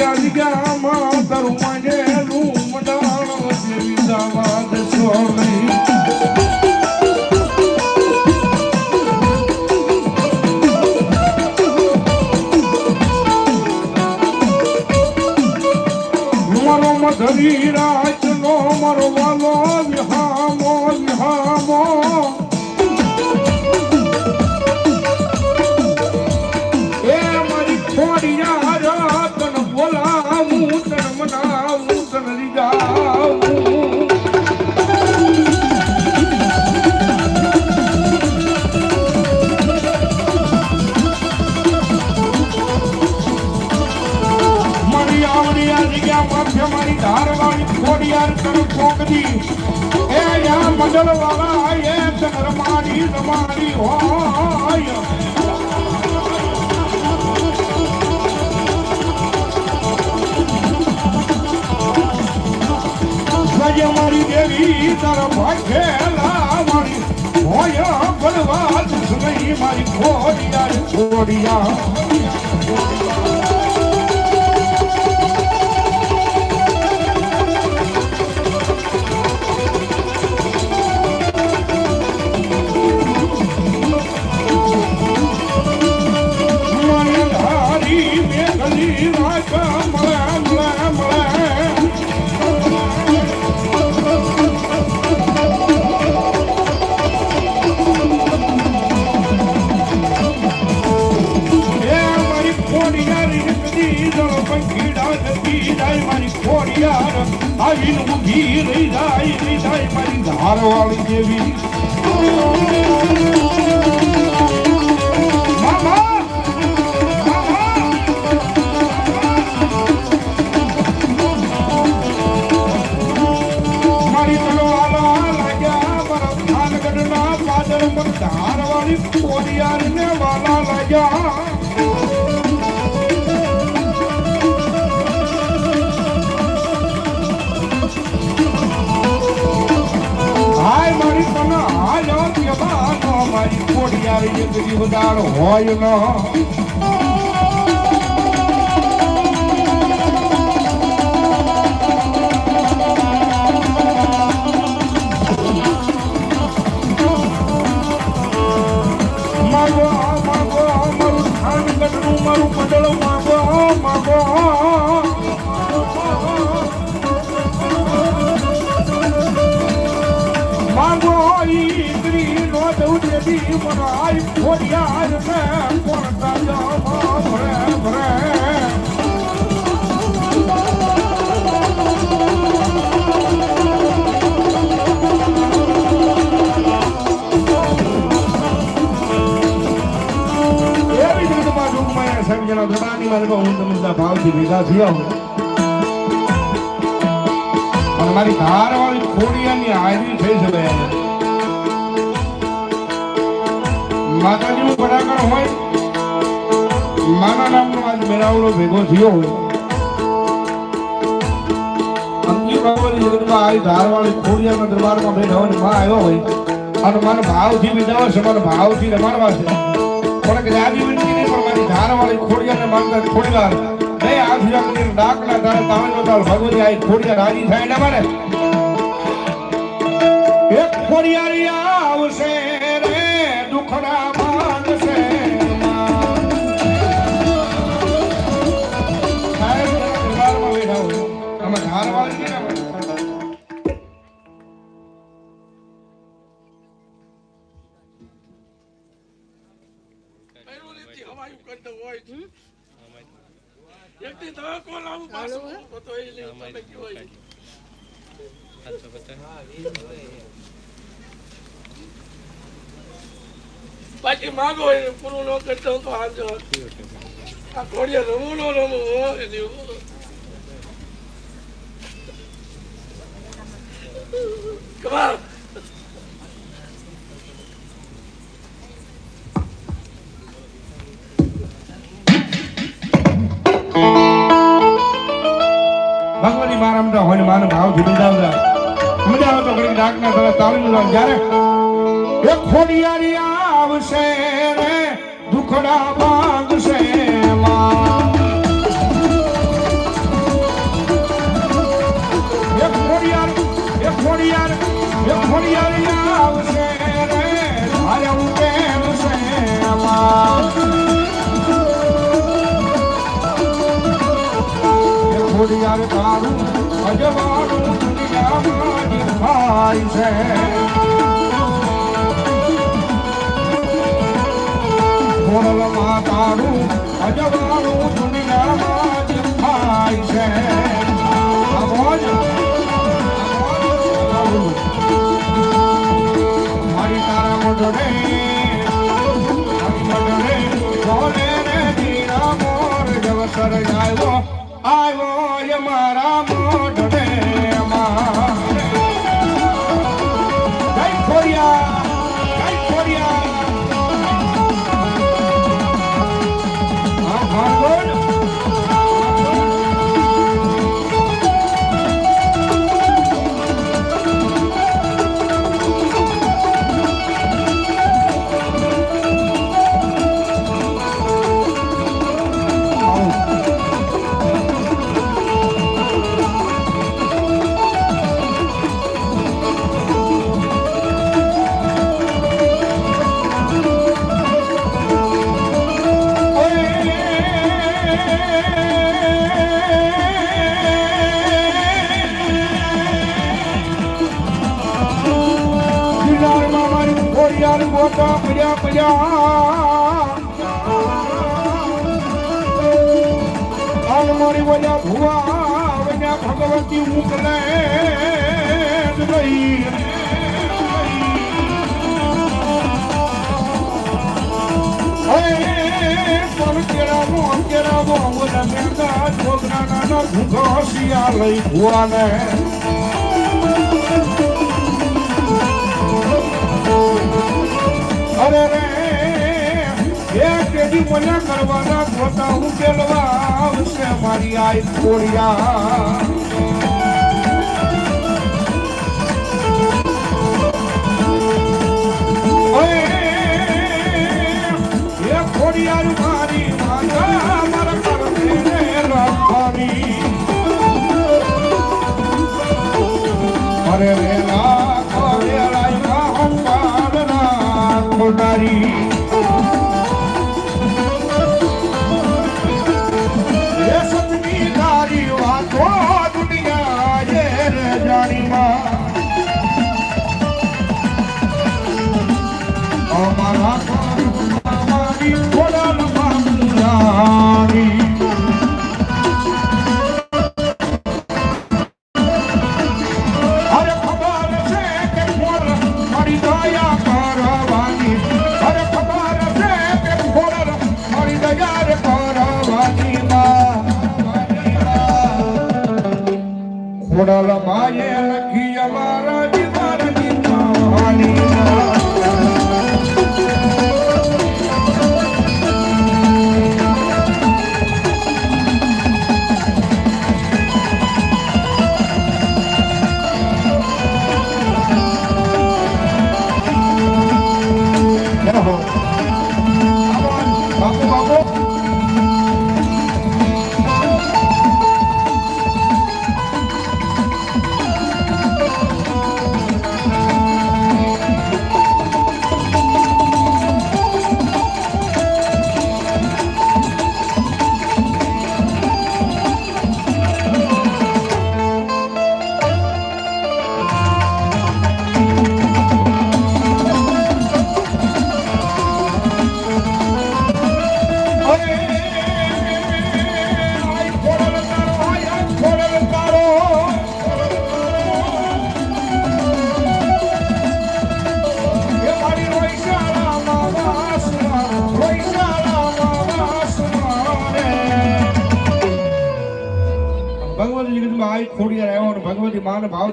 ગામાં તારું માંગેલું મંડાણ જેવી દાવાદ સોની મારો મધરી રાતનો મારો વાલો વિહામો વિહામો મનાવું તન રીજાવું મારી ધારવાળી ખોડિયાર તન ફોકદી એ યા મંડળ વાળા એ તન રમાડી રમાડી હોય. દેવી તરફ ખેલા મારી. હોય બળવા નહીં મારી ખોડિયા ખોડિયાર દળ પંખીડા જતી જાય મારી ખોડિયાર આવીને ઊભી રહી જાય રહી જાય મારી ધારવાળી દેવી મામા ધારવાળી ખોડિયારને વાલા લાગ્યા હાય મારી તને હાલો કેવાનો મારી ખોડિયાર જિંદગી વધાર હોય ન. મારું મંડળ આઈ ખોડિયાર ને કોણ તાજા ભરે ભરે એવી જ રીતે મારા સાહેબ જણા ધડાની મારે હું તમને ભાવથી ભેગા થયા હું અને મારી ધારવાળી ખોડિયાની હાજરી થઈ શકે માતાજીનું પરાગણ હોય, માના નામનો આજ મેળાવડો ભેગો થયો હોય. બાબતની જગતમાં આવી ધારવાળી ખોડિયાના દરબારમાં બેઠા હોયમાં આવ્યો હોય, અને મને ભાવથી છે મને પણ કે જાજી પણ ધારવાળી ખોડિયાને માનતા ખોડિયાર નહીં આખી કરીને ડાકના તારે ભગવતી આઈ ખોડિયાર રાજી થાય ને મારે? એક ખોડિયારી એકથી દવા કોલ આવું પાછું. તો તો એ લઈને તમે કયો હોય. બાકી માગો એને પૂરું ન કરતો તો આજે આ ઘોડીએ રમવું ન રમવું એની કમાલ Got her. ભાઈ છે મોરલ માતાનું અજવાનું દુનિયામાં જ ભાઈ છે મારી તારા મોઢને આપજા. અલમરી વજા ભુવા વજા ભગવતી મોકલે ગઈ છોકરા નાના ભૂખો શિયા લઈ ભુવાને. મને કરવાના ખોટા ઉકેલવા આવશે મારી આઈ કોળિયા. જાણીમાં. અમારા por la malla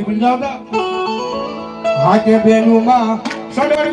નથી સમજાવતા હાથે બેનું માં સડર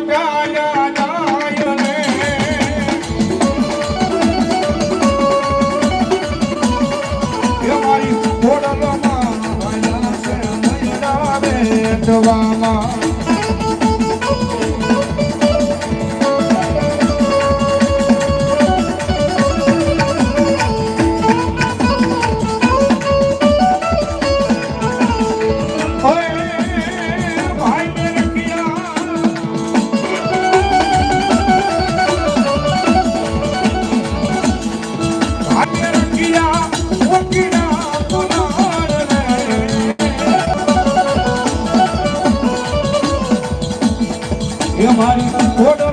Eu Minha marinha acordou.